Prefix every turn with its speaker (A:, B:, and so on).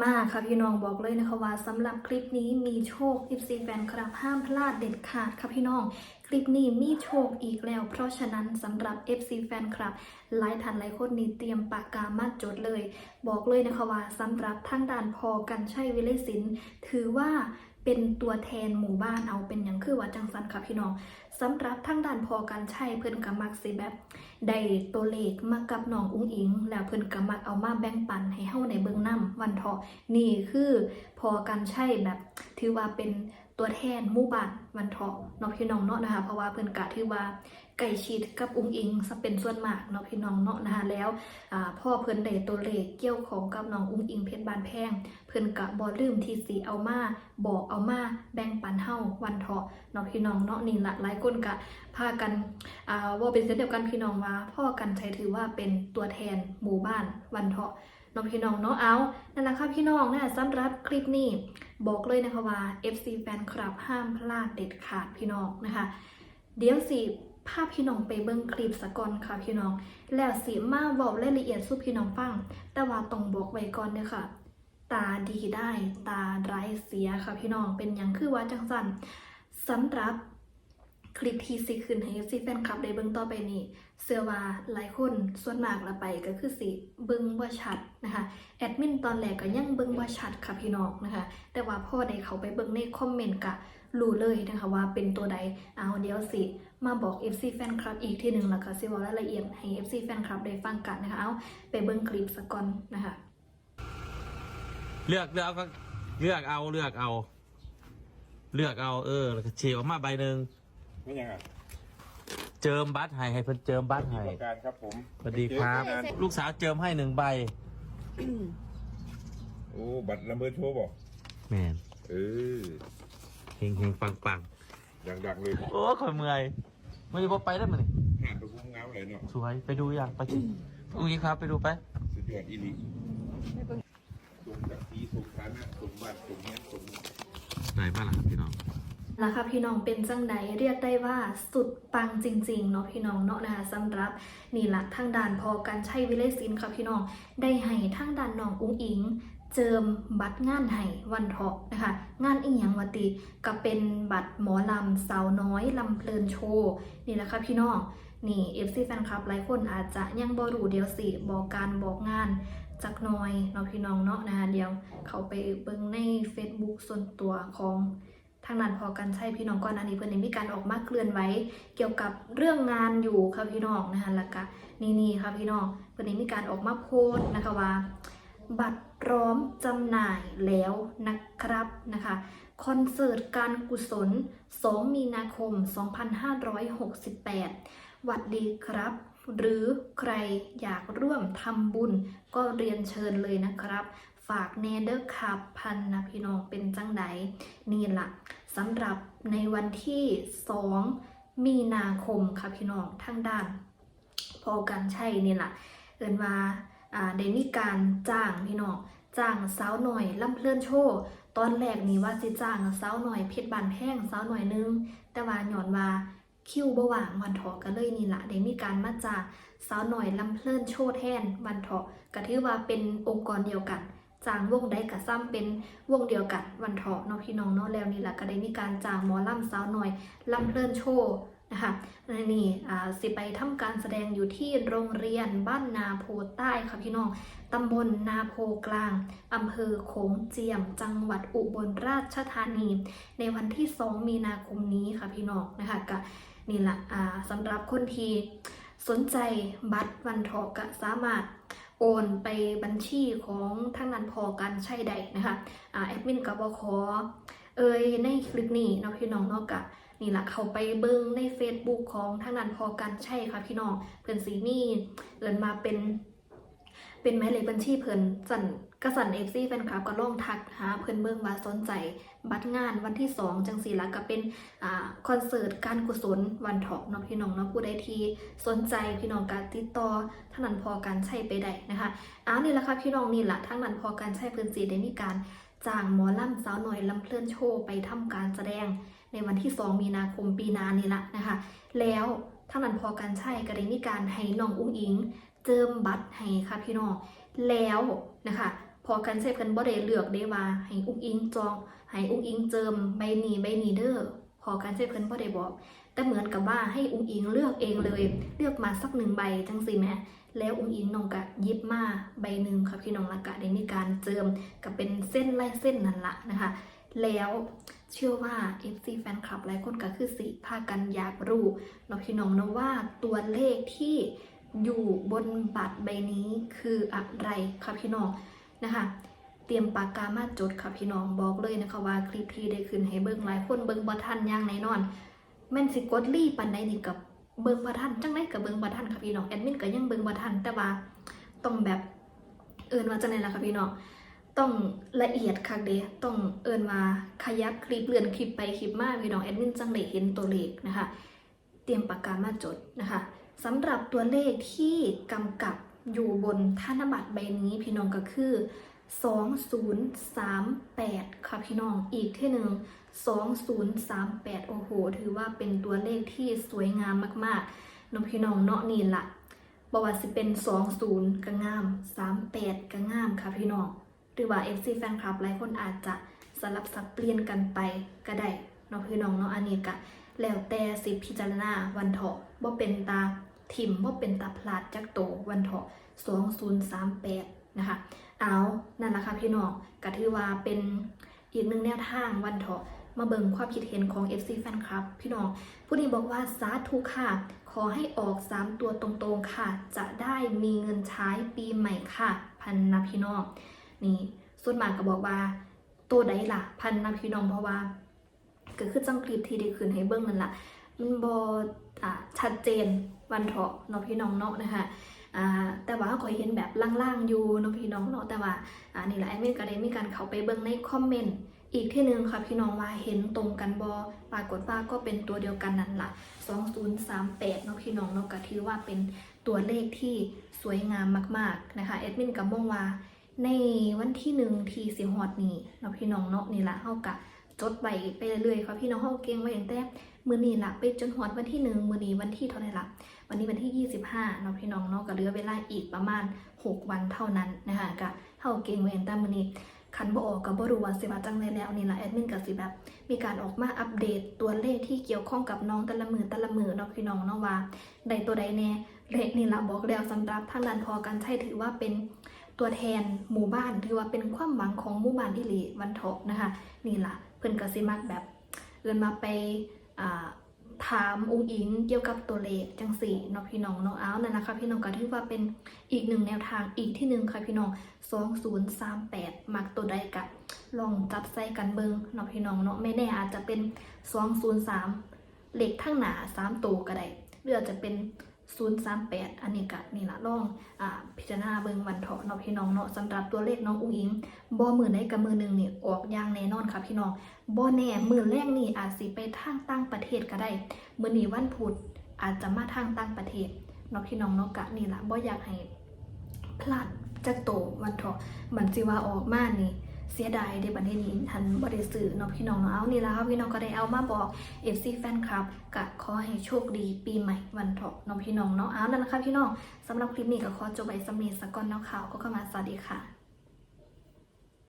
A: มาค่ะพี่น้องบอกเลยนะคะว่าสำหรับคลิปนี้มีโชค FC แฟนคลับห้ามพลาดเด็ดขาดค่ะพี่น้อง ลิปนี้มีโชคอีกแล้ว เพราะฉะนั้นสำหรับ FC แฟนคลับหลายท่านหลายคนนี้เตรียมปากกามาจดเลย บอกเลยนะคะว่าสำหรับทางด้านพอกันใช้วิเลศิลป์ถือว่าเป็นตัวแทนหมู่บ้านเอาเป็นอย่างคือว่าจังสันค่ะพี่น้องสำหรับทางด้านพอกันใช้เพิ่อนกับมักสิแบบได้ตัวเลขมากับน้องอุ้งอิง แล้วเพิ่อนก็มักเอามาแบ่งปันให้เฮาในเบิ่งนํวันเถาะนี่คือพอกันใช่แบบถือว่าเป็น ตัวแทนมู่บ้านวันเถาะเนาะพี่น้องเนาะนะคะ เพราะว่าเพิ่นก็ถือว่าใกล้ชิดกับอุ้งอิงซะเป็นส่วนมากเนาะพี่น้องเนาะนะคะแล้วพ่อเพิ่นได้ตัวเลขเกี่ยวของกับน้องอุ้งอิงเพชรบานแพง เพิ่นก็บ่ลืมที่สิเอามาบอกเอามาแบ่งปันเฮาวันเถาะเนาะพี่น้องเนาะนี่ละหลายคนก็พากันอ่าว่าเป็นเช่นเดียวกันพี่น้องว่า พ่อกันใช้ถือว่าเป็นตัวแทนหมู่บ้านวันเถาะ น้องพี่น้องเนาะเอา นั่นแหละค่ะพี่น้องนะสำหรับคลิปนี้ บอกเลยนะคะว่า FC แฟนคลับห้ามพลาดเด็ดขาดพี่น้องนะคะ เดี๋ยวสิภาพพี่น้องไปเบิ่งคลิปสะก่อนค่ะพี่น้อง แล้วสิมาเว้ารายละเอียดสู่พี่น้องฟัง แต่ว่าต้องบอกไว้ก่อนเด้อค่ะ ตาดีได้ ตาร้ายเสียค่ะพี่น้องเป็นหยังคือว่าจังสันสำหรับ คลิปที่สิขึ้นให้ซีแฟนคลับได้เบิ่งต่อไปนี้เสื้อว่าหลายคนส่วนมากละไปก็คือสิเบิ่งบ่ชัดนะคะแอดมินตอนแรกก็ยังเบิ่งบ่ชัดค่ะพี่น้องนะคะ แต่ว่าพ่อได้เขาไปเบิ่งในคอมเมนต์ก็รู้เลยนะคะว่าเป็นตัวใดเอาเดี๋ยวสิ มาบอก FC แฟนคลับอีกทีหนึ่งแล้วก็สิว้ารายละเอียดให้ FC แฟนคลับได้ฟังกันนะคะเอาไปเบิ่งคลิปสก่อนนะคะ
B: เลือกเลือกเอาก็เลือกเอาเลือกเอา เลือกเอาเออแล้วก็เฉียออกมาใบหนึ่ง
C: ไม่ยังอะ
B: เจิมบัตรให้ให้เพิ่นเจิมบัตรให้
C: ประการครับผม
B: สวัสดีครับ
C: เจอกันนาน
B: ลูกสาวเจิมให้หนึ่งใบ
C: โอ้บัตรลำเบอร์โชว์บอก
B: แมน
C: เออ
B: เฮงเฮงปังปัง
C: ดังๆเลย
B: โอ้คอยเมื่อยไม่ได้พไปได้มั้ยนี่
C: หาดไปคุ้มเงาเลยเนาะ
B: สวยไปดูยังไปจิอุ้ยครับไปดูไป
C: สุดยอดอีหลีสมจากทีสมฐานะสมบัติสมเงี้ยสม
B: ไหนบ้างล่ะครับพี่น้อง
A: แล้วค่ะพี่น้องเป็นจังใดเรียกได้ว่าสุดปังจริงๆเนาะพี่น้องเนาะนะคะสำหรับนี่ละทางด่านพอกันใช้วิเลศินค่ะพี่น้องได้ให้ทางด่านน้องอุ้งอิงเจิมบัตรงานให้วันเถาะนะคะ งานอีหยังวติก็เป็นบัตรหมอลำสาวน้อยลำเพลินโชว์นี่แหละค่ะพี่น้องนี่ FC แฟนคลับหลายคนอาจจะยังบ่รู้เดียวสิบอกการบอกงานจักน่อยเนาะพี่น้องเนาะนะคะเดี๋ยวเขาไปเบิ่งใน Facebook ส่วนตัวของ ทางนั้นพอกันใช่พี่น้องก่อนอันนี้เพื่อนได้มีการออกมาเคลื่อนไหวเกี่ยวกับเรื่องงานอยู่ค่ะพี่น้องนะคะแล้วก็นี่นี่ค่ะพี่น้องเพื่อนได้มีการออกมาโพสต์นะคะว่า บัตรพร้อมจำหน่ายแล้วนะครับนะคะคอนเสิร์ตการกุศล 2 มีนาคม 2568หวัดดีครับ หรือใครอยากร่วมทำบุญก็เรียนเชิญเลยนะครับากเนเดอร์คับพันนะพี่น้องเป็นจังไดนี่ละสำหรับในวันที่ 2 มีนาคมค่ะพี่น้องทางด้านพอกันใช่นี่ละเอินว่าอ่าได้มีการจ้างพี่น้องจ้างสาวหน่อยลำเพลินโชว์ตอนแรกนี่ว่าสิจ้างสาวหน่อยเพชรบานแพงสาวหน่อยนึง แต่ว่าหย่อนว่าคิวบว่างวันเถาะก็เลยนี่ละได้มีการมาจ้างสาวหน่อยลำเพลินโชว์แทนวันเถาะก็ถือว่าเป็นองค์กรเดียวกัน จ้างวงใดกับซ้ำเป็นวงเดียวกันวันเถาะเนาะพี่น้องเนาะแล้วนี่แหละก็ได้มีการจ้างหมอลำสาวหน่อยลำเพลินโชว์นะคะและนี่สิไปทำการแสดงอยู่ที่โรงเรียนบ้านนาโพใต้ค่ะพี่น้องตำบลนาโพกลาง อำเภอโขงเจียม จังหวัดอุบลราชธานี ในวันที่ 2 มีนาคมนี้ค่ะพี่น้องนะคะก็นี่แหละสำหรับคนที่สนใจบัตรวันเถาะก็สามารถ โอนไปบัญชีของทางนั้นพอกันใช่ใดนะคะอ่าแอดมินกับบขอเอ่ยในคลิปนี้เนาะพี่น้องเนาะกะนี่แหละเขาไปเบิ้งใน Facebook ของทางนั้นพอกันใช่ค่ะพี่น้องเพื่อนสีนี่เอินมาเป็นเป็นหมายเลขบัญชีเพื่อนสั่น กระสันเอฟซีแฟนคลับก็ลองทักหาเพิ่อนเบิ่งว่าสนใจบัตรงานวันที่ 2 จังสีละก็เป็นอคอนเสิร์ตการกุศลวันถาะเนาะพี่น้องเนาะผู้ใดทีสนใจพี่น้องการติดต่อท่านั้นพอกันใช่ไปได้นะคะอ้าวนี่แหละค่ะพี่น้องนี่แหละทั้งนั้นพอการใช้พื้นสีได้มีการจ้างหมอลำสาวหน่อยลำเพลินโชว์ไปทำการแสดงในวันที่ 2 มีนาคมปีนานี่ละนะคะ แล้วทั้งนั้นพอการใช้ก็ได้มีการให้น้องอุ้งอิง เจิมบัตรให้ค่ะพี่น้องแล้วนะคะ พอกันเซฟกันบ่ได้เลือกได้ว่าให้อุ้งอิงจองให้อุ้งอิงเจิมใบนี้ใบนี้เด้อพอกันเซฟกันบ่ได้บอก แต่เหมือนกับว่าให้อุ้งอิงเลือกเองเลย เลือกมาสักหนึ่งใบจังสิแม่แล้วอุ้งอิงน้องกะยิบมาใบหนึ่งค่ะพี่น้องละกะได้มีการเจิมกับเป็นเส้นลายเส้นนั่นละนะคะ แล้วเชื่อว่า FC แฟนคลับหลายคนก็คือสิพากันอยากรู้เนาะพี่น้องเนาะว่าตัวเลขที่อยู่บนบัตรใบนี้คืออะไรค่ะพี่น้อง นะคะเตรียมปากกามาจดค่ะพี่น้องบอกเลยนะคะว่าคลิปที่ได้ขึ้นให้เบิ่งหลายคนเบิ่งบ่ทันอย่างแน่นอน แม่นสิกดรีปันใดนี่กับเบิ่งบ่ทันจังไดกับเบิ่งบ่ทันค่ะพี่น้องแอดมินก็ยังเบิ่งบ่ทันแต่ว่าต้องแบบเอิ้นว่าจังไดล่ะค่ะพี่น้องต้องละเอียดคักเด้ต้องเอิ้นว่าขยับคลิปเลื่อนคลิปไปคลิปมาพี่น้องแอดมินจังได้เห็นตัวเลขนะคะ เตรียมปากกามาจดนะคะสำหรับตัวเลขที่กำกับ อยู่บนธนบัตรใบนี้พี่น้องก็คือ 2038 ค่ะพี่น้องอีกที่หนึ่ง2038 โอ้โห ถือว่าเป็นตัวเลขที่สวยงามมากๆน้องพี่น้องเนาะนี่ละบว่าสิเป็น 20ก็งาม 38ก็งามค่ะพี่น้องหรือว่า FC แฟนคลับหลายคนอาจจะสลับสับเปลี่ยนกันไปก็ได้เนาะพี่น้องเนาะอันนี้ก็แล้วแต่สิพิจารณาวันเถาะบ่เป็นตา ทิมบ่เป็นตาพลาดจักโตวันเถาะ2038 นะคะ เอานั่นแหละค่ะพี่น้องก็ถือว่าเป็นอีกหนึ่งแนวทางวันเถาะมาเบิ่งความคิดเห็นของ FC แฟนคลับพี่น้อง ผู้นี้บอกว่าสาธุค่ะ ขอให้ออก 3 ตัวตรงๆค่ะ จะได้มีเงินใช้ปีใหม่ค่ะ พันนะพี่น้อง นี่ ส่วนมากก็บอกว่า ตัวใดล่ะ พันนะพี่น้องเพราะว่าก็คือจังคลิปที่ได้คืนให้เบิ่งนั่นล่ะ มันบอ่าชัดเจน วันเถาะเนาะพี่น้องเนาะนะคะแต่ว่าก็เห็นแบบล่างๆอยู่เนาะพี่น้องเนาะแต่ว่าอ่านี่แหละแอดมินก็ได้มีการเข้าไปเบิ่งในคอมเมนต์อีกที่หนึ่งค่ะพี่น้องว่าเห็นตรงกันบอปรากฏว่าก็เป็นตัวเดียวกันนั่นละ2038เนาะพี่น้องเนาะก็ถือว่าเป็นตัวเลขที่สวยงามมากๆนะคะแอดมินก็มองว่าในวันที่หนึ่งที่สิฮอดนี้เนาะพี่น้องเนาะนี่ละเฮากะจดไว้ไปเรื่อยๆค่ะพี่น้องเฮาเก่งไว้ตั้งแต่ มื้อนี้ละไปจนฮอดวันที่หนึ่งมื้อนี้วันที่เท่าไหร่ละวันนี้วันที่ 25เนาะพี่น้องเนาะก็เหลือเวลาอีกประมาณ 6 วันเท่านั้นนะคะก็เฮาเกงเวนต่มื้อนี้คันบ่ออกก็บ่รู้ว่าสิว่าจังไดแล้วนี่ล่ะแอดมินก็สิแบบ มีการออกมาอัปเดตตัวเลขที่เกี่ยวข้องกับน้องแต่ละมือแต่ละมือเนาะพี่น้องเนาะว่าได้ตัวใดแน่เลขนี่ล่ะบอกแล้วสำหรับทางด้านพอกันใช่ถือว่าเป็นตัวแทนหมู่บ้านถือว่าเป็นความหวังของหมู่บ้านที่หลีวันเถาะนะคะ นี่ล่ะเพิ่นก็สิมักแบบเอินมาไป ถามองค์อิงเกี่ยวกับตัวเลขจังสี่เนาะพี่น้องเนาะอ้าวนั่นแหละค่ะพี่น้องก็ถือว่าเป็นอีกหนึ่งแนวทางอีกที่หนึ่งค่ะพี่น้อง2038 มักตัวใดกับลองจับใส่กันเบิงเนาะพี่น้องเนาะไม่แน่อาจจะเป็น 203เลขทั้งหนา3ตัวก็ได้หรืออาจจะเป็น 038 อันนี้กะนี่ละลองอ่าพิจารณาเบิงวันเถาะเนาะพี่น้องเนาะสำหรับตัวเลขน้องอุ้งอิงบ่มือใดกับมือหนึ่งนี่ออกอย่างแน่นอนค่ะพี่น้องบ่แน่มือแรกนี่อาจสิไปทางต่างประเทศก็ได้มื้อนี้วันพุธอาจจะมาทางต่างประเทศเนาะพี่น้องเนาะกะนี่ละบ่อยากให้พลาดจักโตวันเถาะมันสิว่าออกมานี่ เสียดายในประเทศนี้ทันบริสื่อเนาะพี่น้องเนาะเอานี่ล่ะครับพี่น้องก็ได้เอามาบอกเอฟซีแฟนคลับกะขอให้โชคดีปีใหม่วันเถาะเนาะพี่น้องเนาะเอานั่นแหละค่ะพี่น้องสำหรับคลิปนี้ก็ขอจบไว้สำนีสักก่อนเนาะข่าวก็เข้ามาสวัสดีค่ะ